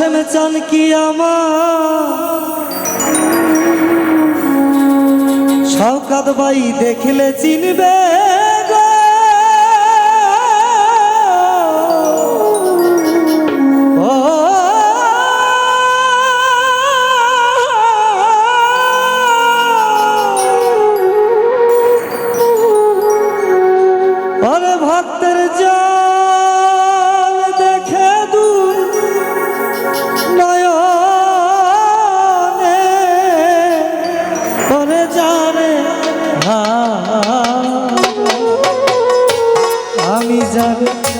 হোসেন চান কি আমার? শওকাত ভাই দেখলে চিনবে। যাবে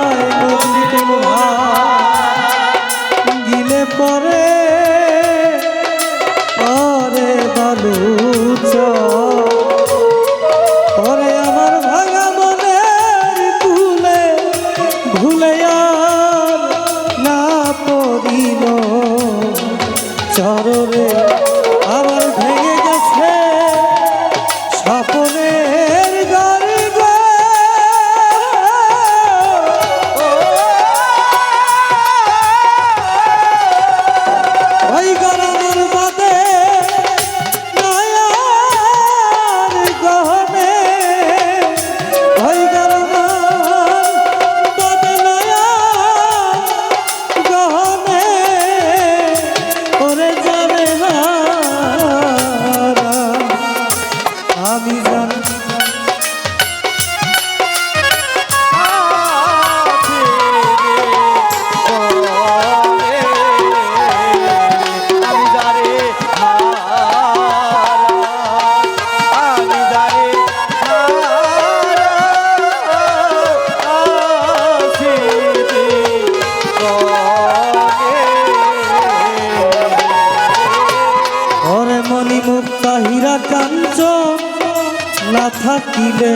থাকিলে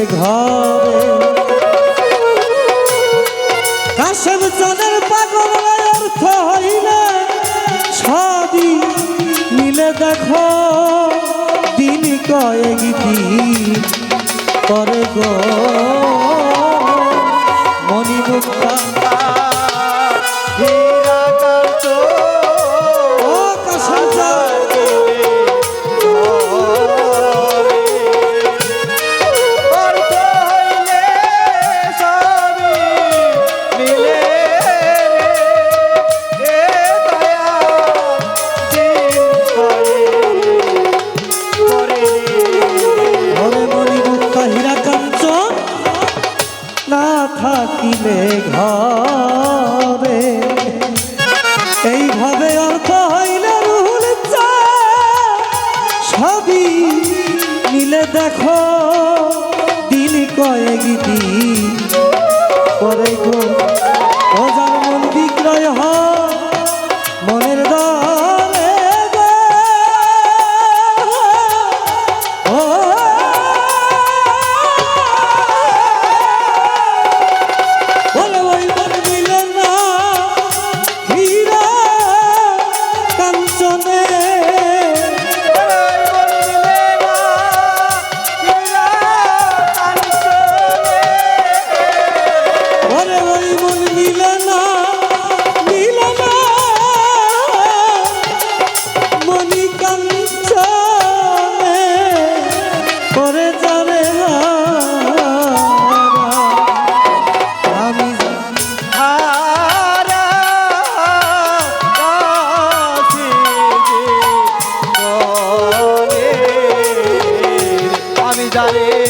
এ ঘরে। কাশেম চাঁদের পাগল অর্থ হইলে সবই মিলে দেখো। দিন কয়েক দিন করে গো। থাকিলে ঘরে। এইভাবে অর্থ হইল রুহুল সবই মিলে দেখো দিল কয়েক দিন পরে গো দিদারে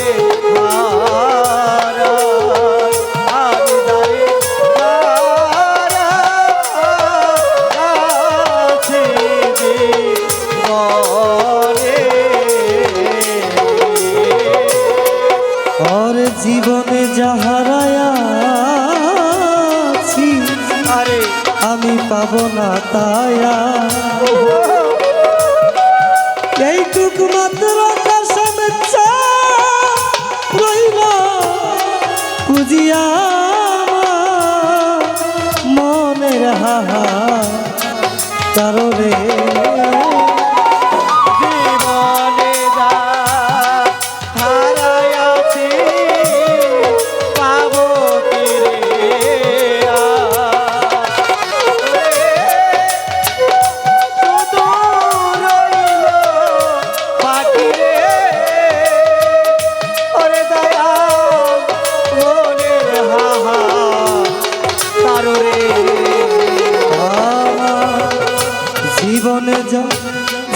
জীবনে যাহারায়া আরে আমি পাব না তায়া এইটুকু মাত্র বুঝিয়া মনের হাহা তাররে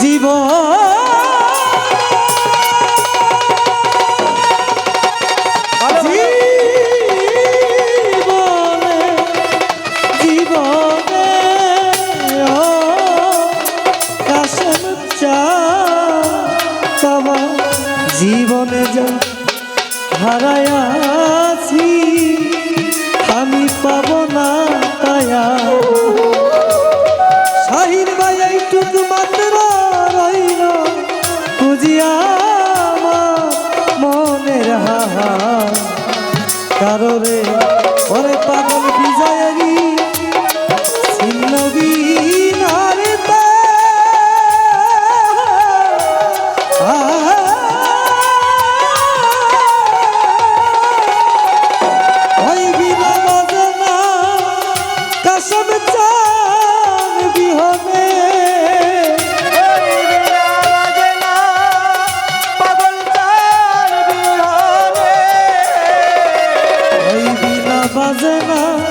জীবন বাজে না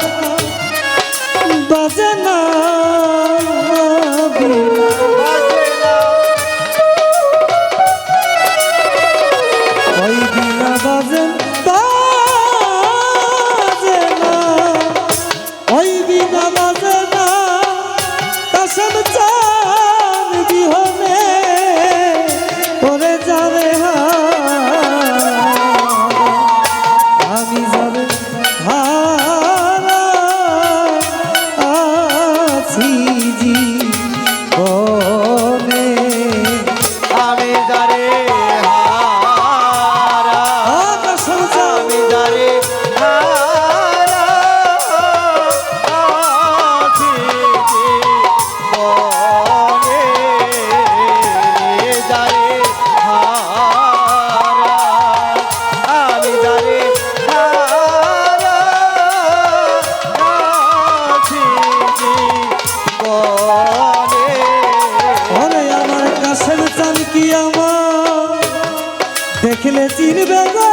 দিন বেলা